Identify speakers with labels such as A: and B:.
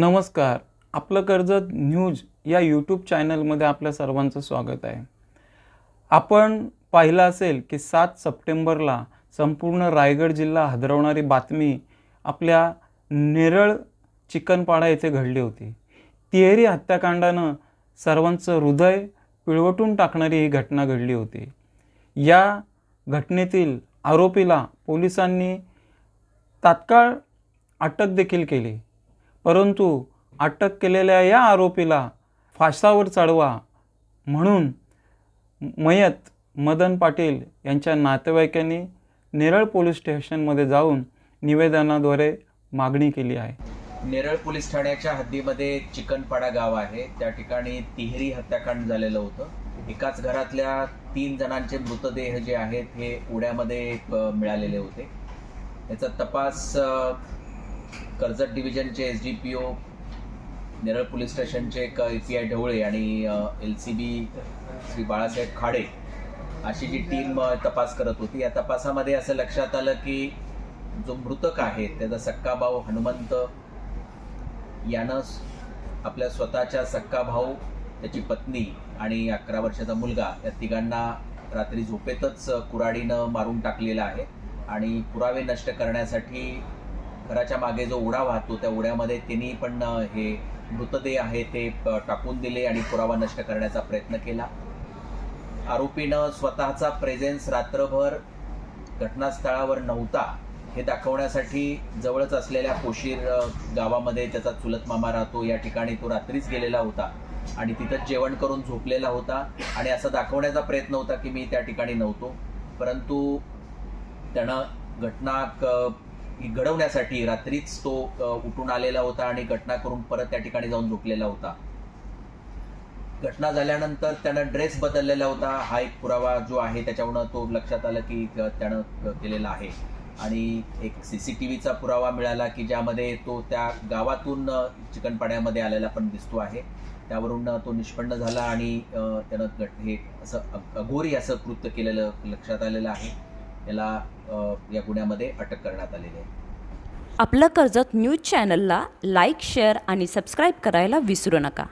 A: नमस्कार. आपलं कर्जत न्यूज या यूट्यूब चॅनलमध्ये आपल्या सर्वांचं स्वागत आहे. आपण पाहिलं असेल की सात सप्टेंबरला संपूर्ण रायगड जिल्हा हादरवणारी बातमी आपल्या नेरळ चिकनपाडा येथे घडली होती. तिहेरी हत्याकांडानं सर्वांचं हृदय पिळवटून टाकणारी ही घटना घडली होती. या घटनेतील आरोपीला पोलिसांनी तात्काळ अटक देखील केली. परंतु अटक केलेल्या या आरोपीला फासावर चढवा म्हणून मयत मदन पाटील यांच्या नातेवाईकांनी नेरळ पोलीस स्टेशनमध्ये जाऊन निवेदनाद्वारे मागणी केली आहे.
B: नेरळ पोलीस ठाण्याच्या हद्दीमध्ये चिकनपाडा गाव आहे. त्या ठिकाणी तिहेरी हत्याकांड झालेलं होतं. एकाच घरातल्या तीन जणांचे मृतदेह जे आहेत हे उड्यामध्ये मिळालेले होते. याचा तपास Karjat डिव्हिजनचे S D P O Neral police स्टेशनचे एक ए पी आय ढवळे आणि L C B Shri Balasaheb Khade अशी जी टीम तपास करत होती. या तपासामध्ये असं लक्षात आलं की जो मृतक आहे त्याचा सक्का भाऊ हनुमंत यानं आपल्या स्वतःच्या सक्का भाऊ त्याची पत्नी आणि अकरा वर्षाचा मुलगा या तिघांना रात्री झोपेतच कुराडीनं मारून टाकलेला आहे. आणि पुरावे नष्ट करण्यासाठी घराच्या मागे जो उडा वाहतो त्या उड्यामध्ये त्यांनी पण हे मृतदेह आहे ते टाकून दिले आणि पुरावा नष्ट करण्याचा प्रयत्न केला. आरोपीनं स्वतःचा प्रेझेन्स रात्रभर घटनास्थळावर नव्हता हे दाखवण्यासाठी जवळच असलेल्या कोशीर गावामध्ये त्याचा चुलत मामा राहतो. या ठिकाणी तो रात्रीच गेलेला होता आणि तिथं जेवण करून झोपलेला होता आणि असं दाखवण्याचा प्रयत्न होता की मी त्या ठिकाणी नव्हतो. परंतु त्यानं घटना क- घडवण्यासाठी रात्रीच तो उठून आलेला होता आणि घटना करून परत त्या ठिकाणी जाऊन झोपलेला होता. घटना झाल्यानंतर त्यानं ड्रेस बदललेला होता. हा एक पुरावा जो आहे त्याच्यामुळं तो लक्षात आलं की त्यानं केलेला आहे. आणि एक सी सी टी व्हीचा पुरावा मिळाला की ज्यामध्ये तो त्या गावातून चिकनपाड्यामध्ये आलेला पण दिसतो आहे. त्यावरून तो निष्पन्न झाला आणि त्यानं हे असं अघोरी असं कृत्य केलेलं लक्षात आलेलं आहे. याला या गुन्ह्यामध्ये अटक करण्यात आलेली आहे.
C: आपलं कर्जत न्यूज चॅनलला लाईक शेअर आणि सबस्क्राईब करायला विसरू नका.